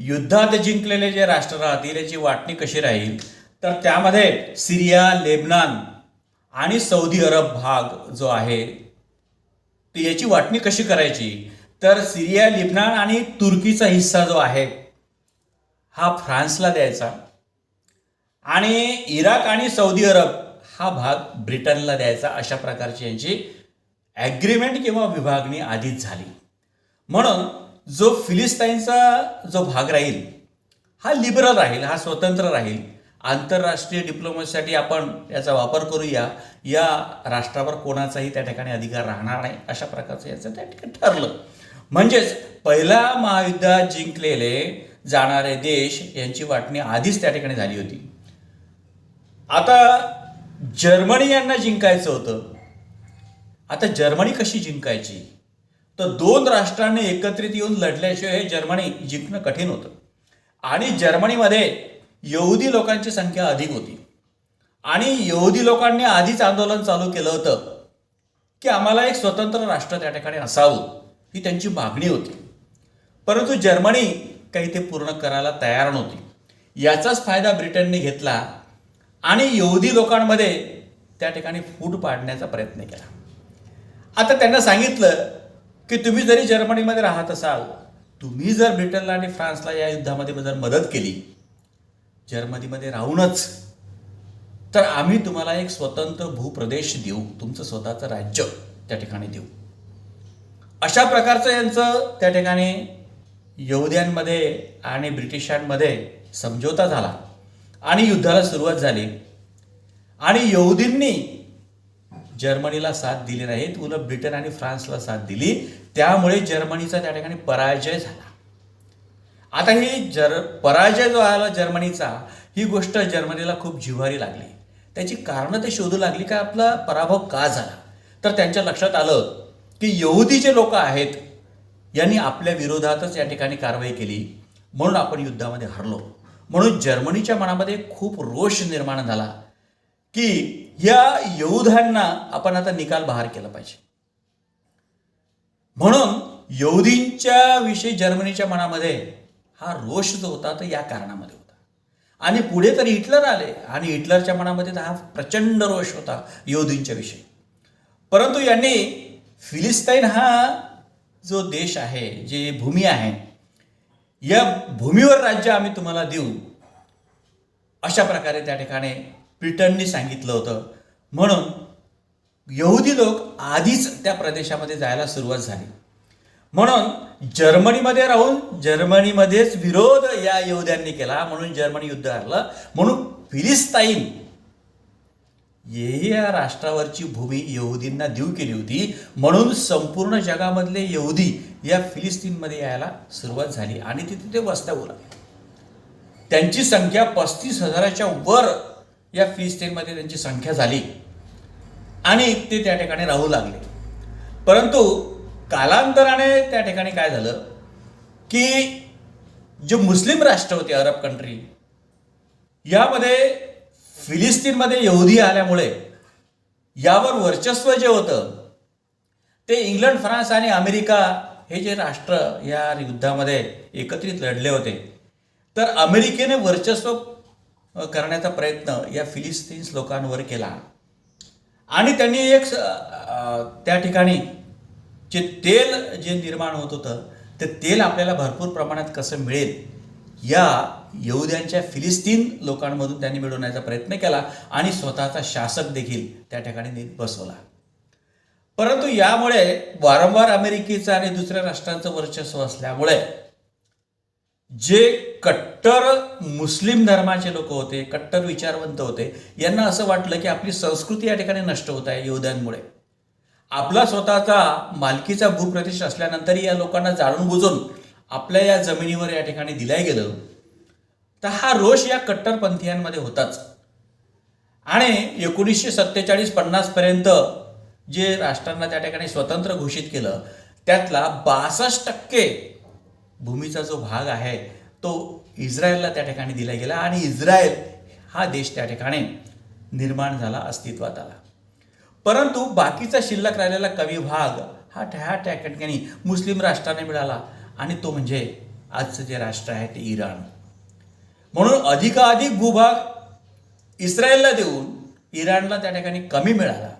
युद्धात जिंकलेले जे राष्ट्र राहतील याची वाटणी कशी राहील? तर त्यामध्ये सिरिया लेबनान आणि सौदी अरब भाग जो आहे तर याची वाटणी कशी करायची? तर सिरिया लिबनान आणि तुर्कीचा हिस्सा जो आहे हा फ्रान्सला द्यायचा आणि इराक आणि सौदी अरब हा भाग ब्रिटनला द्यायचा. अशा प्रकारची यांची ॲग्रीमेंट किंवा विभागणी आधीच झाली. म्हणून जो फिलिस्ताईनचा जो भाग राहील हा लिबरल राहील हा स्वतंत्र राहील आंतरराष्ट्रीय डिप्लोमसीसाठी आपण याचा वापर करूया या राष्ट्रावर कोणाचाही त्या ठिकाणी अधिकार राहणार नाही अशा प्रकारचं याचं त्या ठिकाणी ठरलं. म्हणजेच पहिला महायुद्धात जिंकलेले जाणारे देश यांची वाटणी आधीच त्या ठिकाणी झाली होती. आता जर्मनी यांना जिंकायचं होतं. आता जर्मनी कशी जिंकायची? तर दोन राष्ट्रांनी एकत्रित येऊन लढल्याशिवाय हे जर्मनी जिंकणं कठीण होतं. आणि जर्मनीमध्ये यहुदी लोकांची संख्या अधिक होती. आणि यहुदी लोकांनी आधीच आंदोलन चालू केलं होतं की आम्हाला एक स्वतंत्र राष्ट्र त्या ठिकाणी असावं ही त्यांची मागणी होती. परंतु जर्मनी काही ते पूर्ण करायला तयार नव्हती. याचाच फायदा ब्रिटनने घेतला आणि यहुदी लोकांमध्ये त्या ठिकाणी फूट पाडण्याचा प्रयत्न केला. आता त्यांना सांगितलं की तुम्ही जरी जर्मनीमध्ये राहत असाल तुम्ही जर ब्रिटनला आणि फ्रान्सला या युद्धामध्ये जर मदत केली जर्मनीमध्ये राहूनच तर आम्ही तुम्हाला एक स्वतंत्र भूप्रदेश देऊ तुमचं स्वतःचं राज्य त्या ठिकाणी देऊ. अशा प्रकारचं यांचं त्या ठिकाणी यहुद्यांमध्ये आणि ब्रिटिशांमध्ये समझोता झाला आणि युद्धाला सुरुवात झाली. आणि यहुदींनी जर्मनीला साथ दिली नाहीत उलट ब्रिटन आणि फ्रान्सला साथ दिली. त्यामुळे जर्मनीचा त्या ठिकाणी पराजय झाला. आता ही जर पराजय जो आला जर्मनीचा ही गोष्ट जर्मनीला खूप जिव्हारी लागली. त्याची कारणं ते शोधू लागली का आपला पराभव का झाला? तर त्यांच्या लक्षात आलं की यहुदी जे लोक आहेत यांनी आपल्या विरोधातच या ठिकाणी कारवाई केली. म्हणून आपण युद्धामध्ये हरलो. म्हणून जर्मनीच्या मनामध्ये खूप रोष निर्माण झाला. की या यहुद्यांना आपण आता निकाल बहार केला पाहिजे. म्हणून यहुदींच्या विषयी जर्मनीच्या मनामध्ये हा रोष जो होता तो या कारणामध्ये होता. आणि पुढे तर हिटलर आले आणि हिटलरच्या मनामध्ये तर हा प्रचंड रोष होता यहुदींच्या विषयी. परंतु यांनी फिलिस्ताईन हा जो देश आहे जे भूमी आहे या भूमीवर राज्य आम्ही तुम्हाला देऊ अशा प्रकारे त्या ठिकाणी ब्रिटननी सांगितलं होतं. म्हणून यहुदी लोक आधीच त्या प्रदेशामध्ये जायला सुरुवात झाली. म्हणून जर्मनीमध्ये राहून जर्मनीमध्येच विरोध या यहुद्यांनी केला. म्हणून जर्मनी युद्ध हरलं. म्हणून फिलिस्ताईन हे या राष्ट्रावरची भूमी यहुदींना देऊ केली होती. म्हणून संपूर्ण जगामधले यहुदी या फिलिस्तीनमध्ये यायला सुरुवात झाली आणि तिथे ते वस्त्या लागले त्यांची संख्या पस्तीस हजाराच्या वर या फिलिस्तीनमध्ये त्यांची संख्या झाली. आणि ते त्या ठिकाणी राहू लागले. परंतु कालांतराने त्या ठिकाणी काय झालं? की जे मुस्लिम राष्ट्र होते अरब कंट्री यामध्ये फिलिस्तीनमध्ये यहुदी आल्यामुळे यावर वर्चस्व जे होतं ते इंग्लंड फ्रान्स आणि अमेरिका हे जे राष्ट्र या युद्धामध्ये एकत्रित लढले होते तर अमेरिकेने वर्चस्व करण्याचा प्रयत्न या फिलिस्तीन्स लोकांवर केला. आणि त्यांनी एक त्या ठिकाणी जे तेल जे निर्माण होत होतं ते तेल आपल्याला भरपूर प्रमाणात कसं मिळेल या येऊद्यांच्या फिलिस्तीन लोकांमधून त्यांनी मिळवण्याचा प्रयत्न केला आणि स्वतःचा शासक देखील त्या ठिकाणी बसवला. परंतु यामुळे वारंवार अमेरिकेचं आणि दुसऱ्या राष्ट्रांचं वर्चस्व असल्यामुळे जे कट्टर मुस्लिम धर्माचे लोक होते कट्टर विचारवंत होते यांना असं वाटलं की आपली संस्कृती या ठिकाणी नष्ट होत आहे योद्ध्यांमुळे. आपला स्वतःचा मालकीचा भूप्रदेश असल्यानंतरही या लोकांना जाणून बुजून आपल्या या जमिनीवर या ठिकाणी दिल्या गेलं तर हा रोष या कट्टरपंथीयांमध्ये होताच. आणि एकोणीसशे सत्तेचाळीस पन्नासपर्यंत जे राष्ट्रांना त्या ठिकाणी स्वतंत्र घोषित केलं त्यातला बासष्ट टक्के भूमीचा जो भाग आहे तो इस्रायलला त्या ठिकाणी दिला गेला आणि इस्रायल हा देश त्या ठिकाणी निर्माण झाला अस्तित्वात आला. परंतु बाकीचा शिल्लक राहिलेला कमी भाग हा ह्या त्या ठिकाणी मुस्लिम राष्ट्राने मिळाला आणि तो म्हणजे आजचं जे राष्ट्र आहे ते इराण. म्हणून अधिकाधिक भूभाग इस्रायलला देऊन इराणला त्या ठिकाणी कमी मिळाला.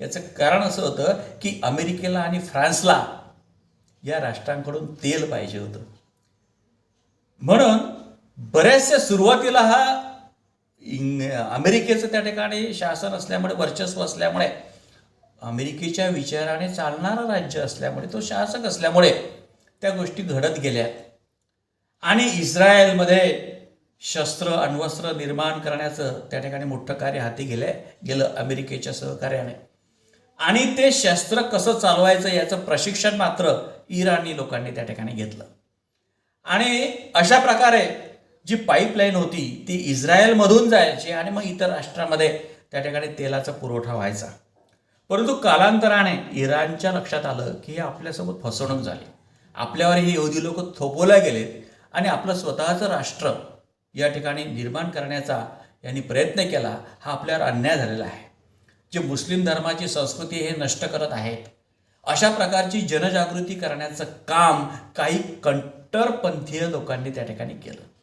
याचं कारण असं होतं की अमेरिकेला आणि फ्रान्सला या राष्ट्रांकडून तेल पाहिजे होतं. म्हणून बऱ्याचशा सुरुवातीला हा अमेरिकेचं त्या ठिकाणी शासन असल्यामुळे वर्चस्व असल्यामुळे अमेरिकेच्या विचाराने चालणारं राज्य असल्यामुळे तो शासक असल्यामुळे त्या गोष्टी घडत गेल्या. आणि इस्रायलमध्ये शस्त्र अण्वस्त्र निर्माण करण्याचं त्या ठिकाणी मोठं कार्य हाती गेलं गेलं अमेरिकेच्या सहकार्याने. आणि ते शस्त्र कसं चालवायचं याचं प्रशिक्षण मात्र इराणी लोकांनी त्या ठिकाणी घेतलं. आणि अशा प्रकारे जी पाईपलाईन होती ती इस्रायलमधून जायची आणि मग इतर राष्ट्रामध्ये त्या ठिकाणी तेलाचा पुरवठा व्हायचा. परंतु कालांतराने इराणच्या लक्षात आलं की हे आपल्यासोबत फसवणूक झाली. आपल्यावर हे यहुदी लोक थोपवल्या गेलेत आणि आपलं स्वतःचं राष्ट्र या ठिकाणी निर्माण करण्याचा यांनी प्रयत्न केला हा आपल्यावर अन्याय झालेला आहे. जे मुस्लिम धर्माची संस्कृती हे नष्ट करत आहेत. अशा प्रकारची जनजागृती करण्याचं काम काही कट्टरपंथीय लोकांनी त्या ठिकाणी केलं.